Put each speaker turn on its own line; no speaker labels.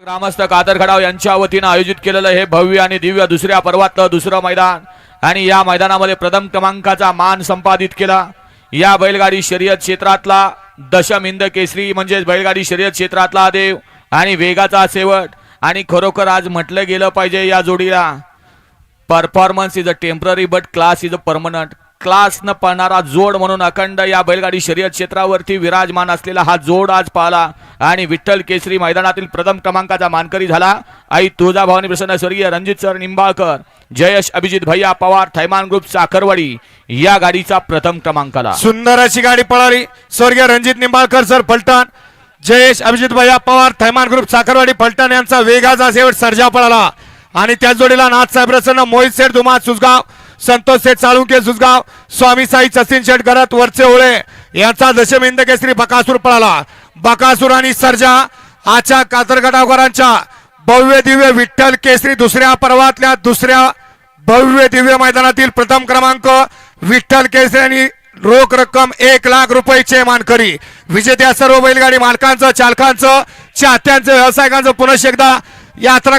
ग्रामस्थ कातर खडाव यांच्या वतीनं आयोजित केलेलं हे भव्य आणि दिव्य दुसऱ्या पर्वातलं दुसरं मैदान. आणि या मैदानामध्ये प्रथम क्रमांकाचा मान संपादित केला. या बैलगाडी शर्यत क्षेत्रातला दशम हिंद केसरी म्हणजेच बैलगाडी शर्यत क्षेत्रातला देव आणि वेगाचा शेवट. आणि खरोखर आज म्हटलं गेलं पाहिजे या जोडीला. Performance is a temporary but class is a permanent class न पळणारा जोड म्हणून अखंड या बैलगाडी शर्यत क्षेत्रावरती विराजमान असलेला हा जोड आज पाहला. आणि विठ्ठल केसरी मैदानातील प्रथम क्रमांकाचा मानकरी झाला. आई तुळजाभवानी प्रसन्न स्वर्गीय रणजित सर निंबाळकर जयश अभिजित भैया पवार थैमान ग्रुप साखरवाडी या गाडीचा प्रथम क्रमांकाला.
सुंदर अशी गाडी पळाली. स्वर्गीय रणजित निंबाळकर सर फलटण जयेश अभिजित भैया पवार थैमान ग्रुप साखरवाडी फलटण यांचा वेगाचा शेवट सर्जा पळाला. आणि त्याच जोडीला नाथसाहेब प्रसन्न मोहित सेठ धुमा सुजगाव संतोष सेठ साळुंके सुसगाव स्वामी साई सचिन शेठ गरत वरचे ओळे. यांचा दशमिंद केसरी बकासूर पळाला. बकासूर आणि सर्जा आजच्या कातरगडावकरांच्या भव्य दिव्य विठ्ठल केसरी दुसऱ्या पर्वातल्या दुसऱ्या भव्य दिव्य मैदानातील प्रथम क्रमांक विठ्ठल केसरी आणि रोख रक्कम एक लाख रुपयेचे मानकरी. विजेत्या सर्व बैलगाडी मालकांचं चालकांचं चाहत्यांचं व्यावसायिकांचं पुनश एकदा यात्रा